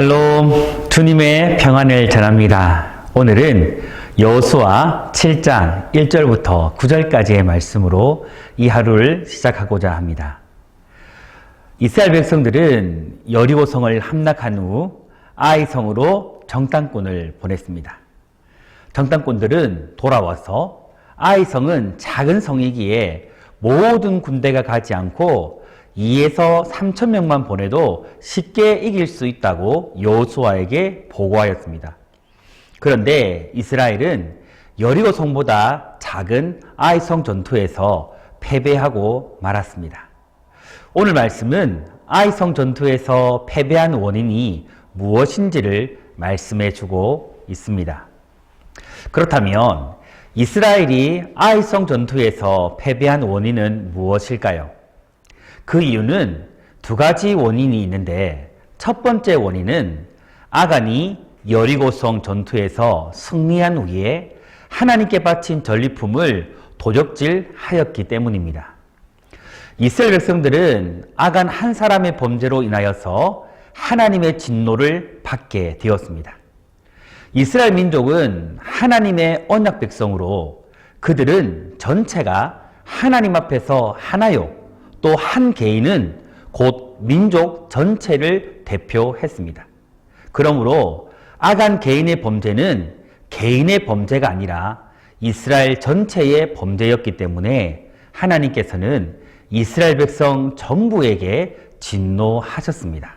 샬롬 주님의 평안을 전합니다. 오늘은 여호수아 7장 1절부터 9절까지의 말씀으로 이 하루를 시작하고자 합니다. 이스라엘 백성들은 여리고성을 함락한 후 아이성으로 정탐꾼을 보냈습니다. 정탐꾼들은 돌아와서 아이성은 작은 성이기에 모든 군대가 가지 않고 2에서 3천 명만 보내도 쉽게 이길 수 있다고 여호수아에게 보고하였습니다. 그런데 이스라엘은 여리고 성보다 작은 아이성 전투에서 패배하고 말았습니다. 오늘 말씀은 아이성 전투에서 패배한 원인이 무엇인지를 말씀해 주고 있습니다. 그렇다면 이스라엘이 아이성 전투에서 패배한 원인은 무엇일까요? 그 이유는 두 가지 원인이 있는데 첫 번째 원인은 아간이 여리고성 전투에서 승리한 후에 하나님께 바친 전리품을 도적질하였기 때문입니다. 이스라엘 백성들은 아간 한 사람의 범죄로 인하여서 하나님의 진노를 받게 되었습니다. 이스라엘 민족은 하나님의 언약 백성으로 그들은 전체가 하나님 앞에서 하나요. 또 한 개인은 곧 민족 전체를 대표했습니다. 그러므로 아간 개인의 범죄는 개인의 범죄가 아니라 이스라엘 전체의 범죄였기 때문에 하나님께서는 이스라엘 백성 전부에게 진노하셨습니다.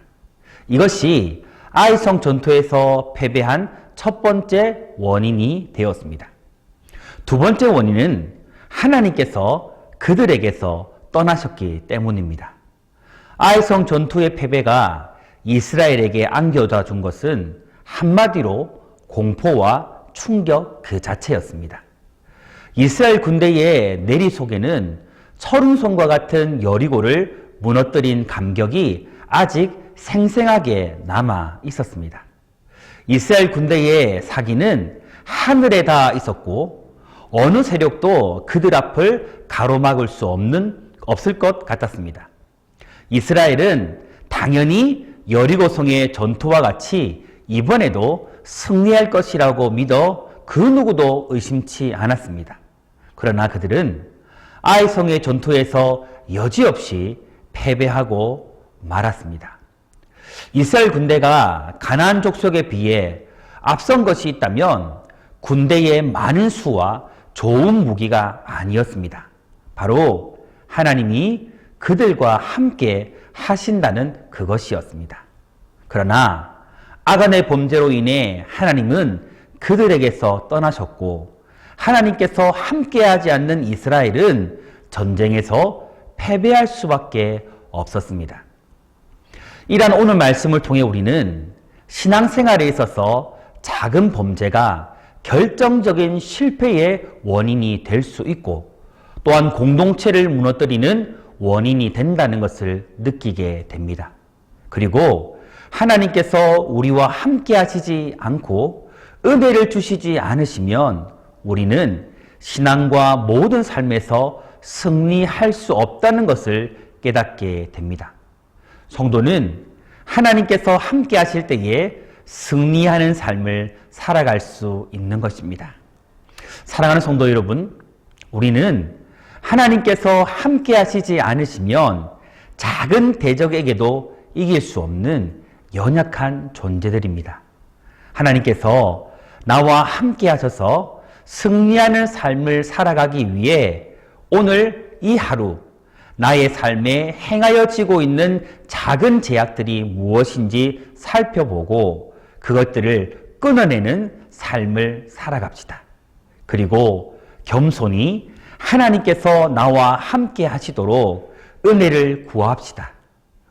이것이 아이성 전투에서 패배한 첫 번째 원인이 되었습니다. 두 번째 원인은 하나님께서 그들에게서 떠나셨기 때문입니다. 아이성 전투의 패배가 이스라엘에게 안겨다 준 것은 한마디로 공포와 충격 그 자체였습니다. 이스라엘 군대의 내리 속에는 철운손과 같은 여리고를 무너뜨린 감격이 아직 생생하게 남아 있었습니다. 이스라엘 군대의 사기는 하늘에 다 있었고 어느 세력도 그들 앞을 가로막을 수 없는 없을 것 같았습니다. 이스라엘은 당연히 여리고성의 전투와 같이 이번에도 승리할 것이라고 믿어 그 누구도 의심치 않았습니다. 그러나 그들은 아이성의 전투에서 여지없이 패배하고 말았습니다. 이스라엘 군대가 가나안 족속에 비해 앞선 것이 있다면 군대의 많은 수와 좋은 무기가 아니었습니다. 바로 하나님이 그들과 함께 하신다는 그것이었습니다. 그러나 아간의 범죄로 인해 하나님은 그들에게서 떠나셨고 하나님께서 함께하지 않는 이스라엘은 전쟁에서 패배할 수밖에 없었습니다. 이러한 오늘 말씀을 통해 우리는 신앙생활에 있어서 작은 범죄가 결정적인 실패의 원인이 될 수 있고 또한 공동체를 무너뜨리는 원인이 된다는 것을 느끼게 됩니다. 그리고 하나님께서 우리와 함께 하시지 않고 은혜를 주시지 않으시면 우리는 신앙과 모든 삶에서 승리할 수 없다는 것을 깨닫게 됩니다. 성도는 하나님께서 함께 하실 때에 승리하는 삶을 살아갈 수 있는 것입니다. 사랑하는 성도 여러분, 우리는 하나님께서 함께 하시지 않으시면 작은 대적에게도 이길 수 없는 연약한 존재들입니다. 하나님께서 나와 함께 하셔서 승리하는 삶을 살아가기 위해 오늘 이 하루 나의 삶에 행하여 지고 있는 작은 제약들이 무엇인지 살펴보고 그것들을 끊어내는 삶을 살아갑시다. 그리고 겸손히 하나님께서 나와 함께 하시도록 은혜를 구합시다.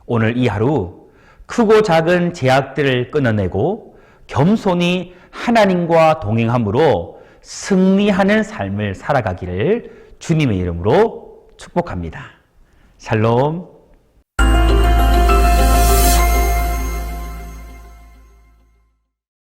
오늘 이 하루 크고 작은 제약들을 끊어내고 겸손히 하나님과 동행함으로 승리하는 삶을 살아가기를 주님의 이름으로 축복합니다. 샬롬.